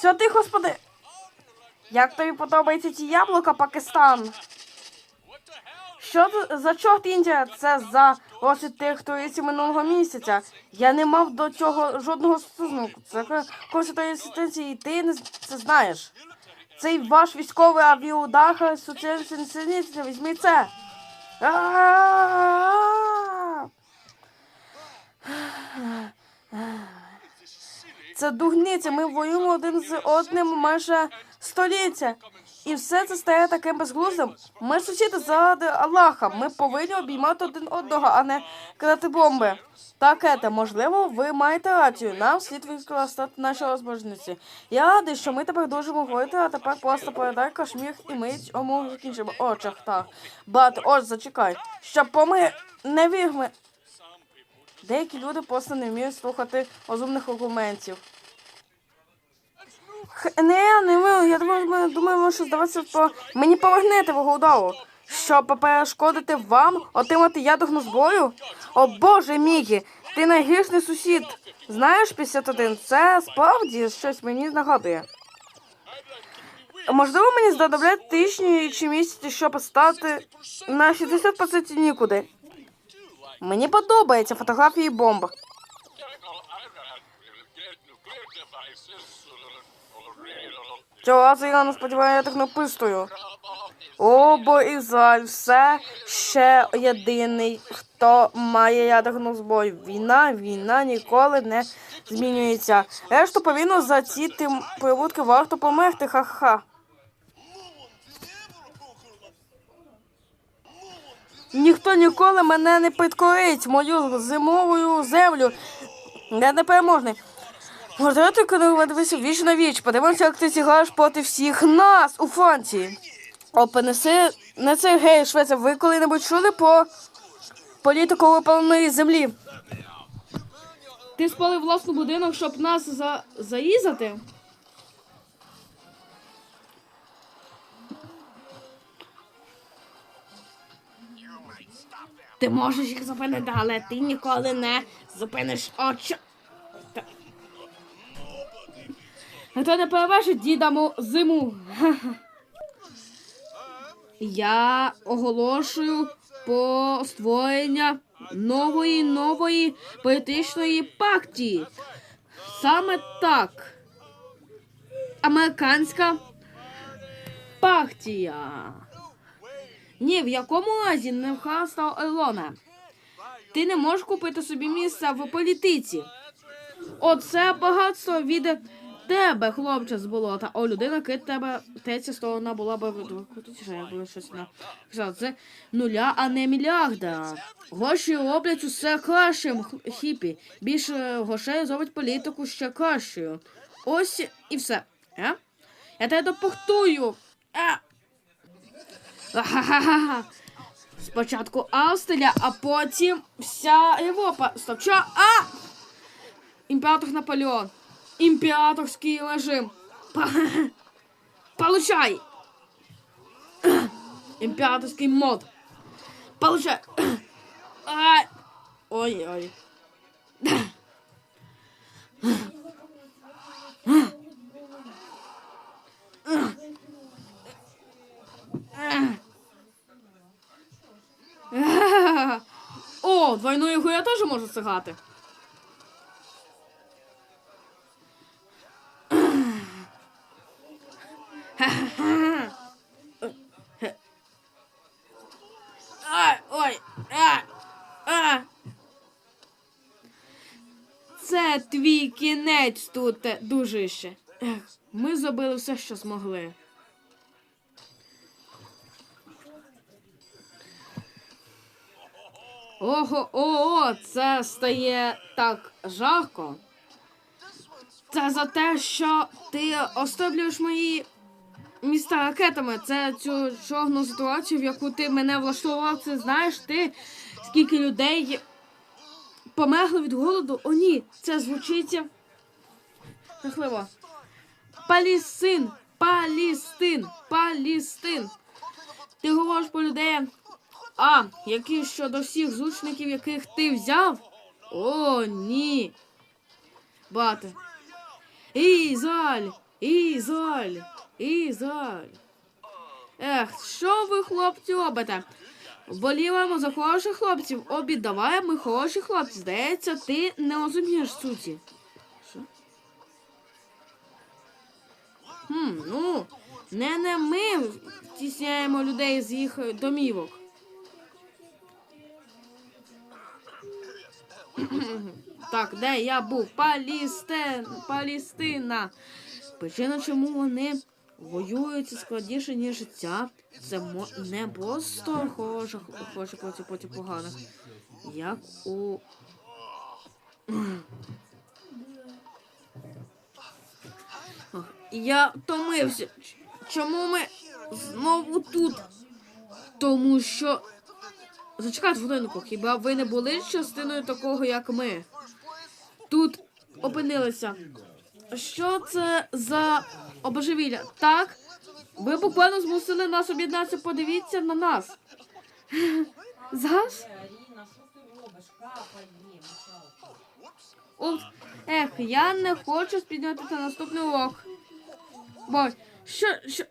Святий господи! Як тобі подобається ці яблука, Пакистан? Що за чорт Індія? Це за розсід тих туристів минулого місяця. Я не мав до цього жодного стосунку. Це консультації ситуації, і ти не це знаєш. Цей ваш військовий авіаудар соціальний візьми це. А-а-а! Це дурниця. Ми воюємо один з одним майже століття. І все це стає таким безглуздим. Ми сусіди заради Аллаха. Ми повинні обіймати один одного, а не кидати бомби. Так, Ете, можливо, ви маєте рацію. Нам слід використати наші розбожниці. Я радий, що ми тепер дуже говорити, а тепер просто передай кашмір і ми цьому закінчимо. О, чахтар. Бат, ось зачекай. Щоб поми не вірми. Деякі люди просто не вміють слухати розумних аргументів. Не, не ми. Я думаю, ми думаємо, що здаватися по мені повернете удару. Щоб перешкодити вам отримати ядерну зброю? О боже Мігі, ти найгірший сусід. Знаєш, 51, це справді щось мені нагадує. Можливо, мені знадобляться тижні чи місяці, щоб стати на 60% нікуди. Мені подобаються фотографії бомб. Цього разу я не сподіваюся, я так напистую. О, бо Ізраїль все ще єдиний, хто має ядерну зброю. Війна, війна ніколи не змінюється. Решту повинно за ці тим прибутки варто померти, ха-ха. Ніхто ніколи мене не підкорить, мою зимову землю. Я непереможний. Можливо, ти коли дивися віч на віч. Подивимося, як ти зіграєш проти всіх нас у Франції. О, понеси не цей гей, Швеція. Ви коли-небудь чули про політику випаленої землі? Ти спалив власний будинок, щоб нас за... заїзати? Ти можеш їх зупинити, але ти ніколи не зупиниш очі. Хто не перевершить дідаму зиму. Я оголошую по створення нової нової політичної партії. Саме так. Американська партія. Ні, в якому разі не вхастав Елона. Ти не можеш купити собі місце в політиці. Оце багатство від тебе, хлопче з болота. О, людина кит тебе третя сторона була б щось на. Це нуля, а не мільярда. Гроші роблять усе кращим хіпі. Більше грошей зробить політику ще кращою. Ось і все. Е? Я тебе депортую. Е? Ха-ха-ха. Спочатку Австрія, а потім вся Європа. Стоп, що? А! Імператор Наполеон. Імператорський режим. Па- Получай! Імператорський мод. Получай! Ай! Ой-ой. двойну ігру я теж можу сигати. Ай, ой, а, а. Це твій кінець тут, е, дружище. Ми зробили все, що змогли. Ого, о, це стає так жарко. Це за те, що ти остоблюєш мої міста ракетами. Це цю чорну ситуацію, в яку ти мене влаштував. Це знаєш ти, скільки людей померли від голоду? О, ні, це звучить жахливо. Палістин, Палістин, Палістин. Ти говориш про людей. А, які щодо всіх зучників, яких ти взяв? О, ні. Бате. Ізраїль, Ізаль! Ізаль! Ех, що ви, хлопці, робите? Вболіваємо за хороших хлопців, ми хороші хлопці. Здається, ти не розумієш суті. Що? Хм, ну, не, не ми втісняємо людей з їх домівок. Так, де я був? Палістен, Палістина. Причина, чому вони воюють складніше, ніж життя. Це не просто хороших, хороших проти, проти поганих. Як у. Я втомився. Чому ми знову тут? Тому що. Зачекайте хвилинку, хіба ви не були частиною такого, як ми? Тут опинилися. Що це за обожевілля? Так? Ви буквально змусили нас об'єднатися, подивіться на нас. Зараз? Упс. Ех, я не хочу спідняти на наступний урок. Бо, що, що,